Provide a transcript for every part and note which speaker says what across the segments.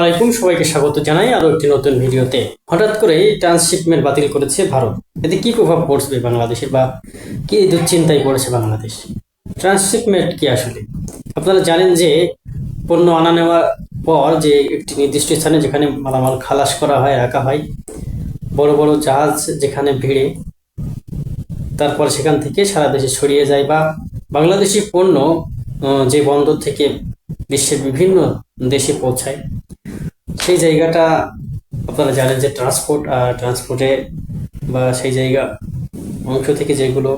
Speaker 1: আলাইকুম, সবাইকে স্বাগত জানাই আরও একটি নতুন ভিডিওতে। হঠাৎ করে ট্রান্সশিপমেন্ট বাতিল করেছে ভারত। এতে কি প্রভাব পড়বে বাংলাদেশের বা কি দুশ্চিন্তায় পড়েছে বাংলাদেশ? ট্রান্সশিপমেন্ট কি আসলে? আপনারা জানেন যে পণ্য আনা নেওয়ার পর যে একটি নির্দিষ্ট স্থানে যেখানে মালামাল খালাস করা হয়, রাখা হয়, বড় বড় জাহাজ যেখানে ভিড়ে, তারপর সেখান থেকে সারা দেশে ছড়িয়ে যায় বা বাংলাদেশি পণ্য যে বন্দর থেকে বিশ্বের বিভিন্ন দেশে পৌঁছায় সেই জায়গাটা আপনারা জানেন যে ট্রান্সপোর্ট ট্রান্সপোর্টে বা সেই জায়গা অংশ থেকে যেগুলো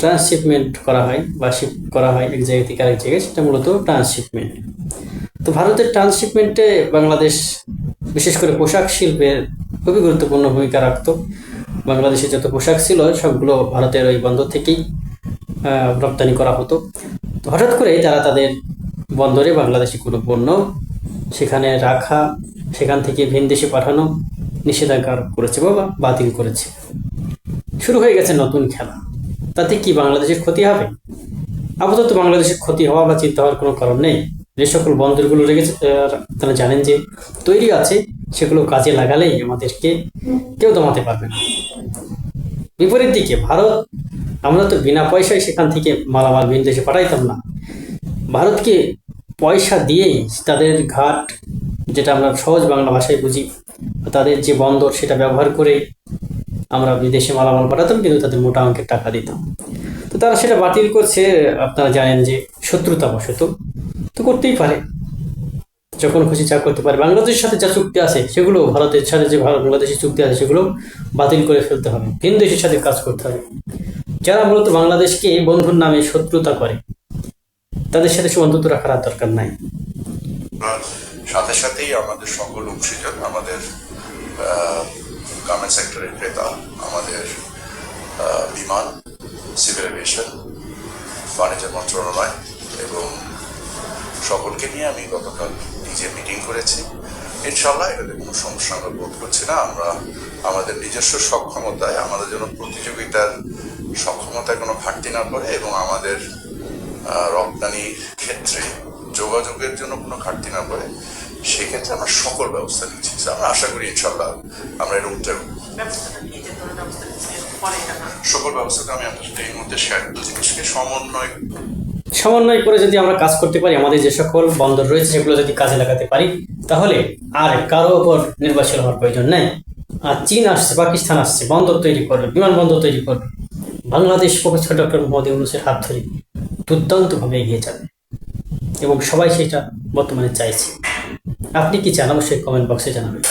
Speaker 1: ট্রান্সশিপমেন্ট করা হয় বা শিফট করা হয় এক জায়গা থেকে আরেক জায়গায়, সেটা মূলত ট্রান্সশিপমেন্ট তো ভারতের ট্রান্সশিপমেন্টে বাংলাদেশ বিশেষ করে পোশাক শিল্পের খুবই গুরুত্বপূর্ণ ভূমিকা রাখতো। বাংলাদেশে যত পোশাক ছিল, সবগুলো ভারতের ওই বন্দর থেকেই রপ্তানি করা হতো। তো হঠাৎ করে তারা তাদের বন্দরে বাংলাদেশি কোনো পণ্য সেখানে রাখা, সেখান থেকে ভিন দেশে পাঠানো নিষেধাজ্ঞা করেছে বা বাতিল করেছে। শুরু হয়ে গেছে নতুন খেলা। তাতে কি বাংলাদেশের ক্ষতি হবে? আপাতত বাংলাদেশের ক্ষতি হওয়া বা চিন্তা হওয়ার কোনো কারণ নেই। যে সকল বন্দরগুলো রেখেছে তারা জানেন যে তৈরি আছে, সেগুলো কাজে লাগালেই আমাদেরকে কেউ দমাতে পারবে না। বিপরীত দিকে, ভারত, আমরা তো বিনা পয়সায় সেখান থেকে মালামাল ভিন দেশে পাঠাইতাম না। ভারতকে পয়সা দিয়েই তাদের ঘাট, যেটা আমরা সহজ বাংলা ভাষায় বুঝি, তাদের যে বন্দর সেটা ব্যবহার করে আমরা বিদেশে মালামাল পাঠাতাম, কিন্তু তাদের মোটা অঙ্কের টাকা দিতাম। তো তারা সেটা বাতিল করছে, আপনারা জানেন যে শত্রুতা শত্রুতাবশত তো করতেই পারে। যখন খুশি চা করতে পারে। বাংলাদেশের সাথে যা চুক্তি আছে, সেগুলো ভারতের সাথে যে ভারত বাংলাদেশের চুক্তি আছে, সেগুলো বাতিল করে ফেলতে হবে। ভিন দেশের সাথে কাজ করতে হবে। যারা মূলত বাংলাদেশকে বন্ধুর নামে শত্রুতা করে তাদের সাথে সে বন্ধুত্ব রাখার দরকার নাই।
Speaker 2: সাথে সাথেই আমাদের সকল অংশীজন আমাদের গার্মেন্ট সেক্টরের ক্রেতা, আমাদের বিমান সিভিল এভিয়েশন বাণিজ্য মন্ত্রণালয় এবং সকলকে নিয়ে আমি গতকাল নিজে মিটিং করেছি। ইনশাল্লাহ এটাতে কোনো সমস্যা আমরা বোধ করছি না। আমরা আমাদের নিজস্ব সক্ষমতায়, আমাদের জন্য প্রতিযোগিতার সক্ষমতায় কোনো ঘাটতি না পড়ে এবং আমাদের আহ, রপ্তানি ক্ষেত্রে যোগাযোগের জন্য কোনো ঘাটতি না পড়ে সেক্ষেত্রে আমরা সকল ব্যবস্থা নিচ্ছি। আমরা আশা করি ইনশাল্লাহ আমরা এর উত্তর
Speaker 3: ব্যবস্থাটা কি? যে ধরনের ব্যবস্থা নিচ্ছে পরে এটা না।
Speaker 2: সকল ব্যবস্থাটা আমি আপনার সাথে এই মুহূর্তে শেয়ার করছি। জিনিসকে সমন্বয়
Speaker 1: সমন্বয় করে যদি আমরা কাজ করতে পারি আমাদের যে সকল বন্দর রয়েছে সেগুলো যদি কাজে লাগাতে পারি তাহলে আর কারও ওপর নির্ভরশীল হওয়ার প্রয়োজন নেই। আর চীন আসছে পাকিস্তান আসছে বন্দর তৈরি করবে বিমানবন্দর তৈরি করবে। বাংলাদেশ প্রফেসর ডক্টর মোহাম্মদ ইউনুসের হাত ধরে দুর্দান্তভাবে এগিয়ে যাবে এবং সবাই সেটা বর্তমানে চাইছে। আপনি কি চান? অবশ্যই কমেন্ট বক্সে জানাবেন।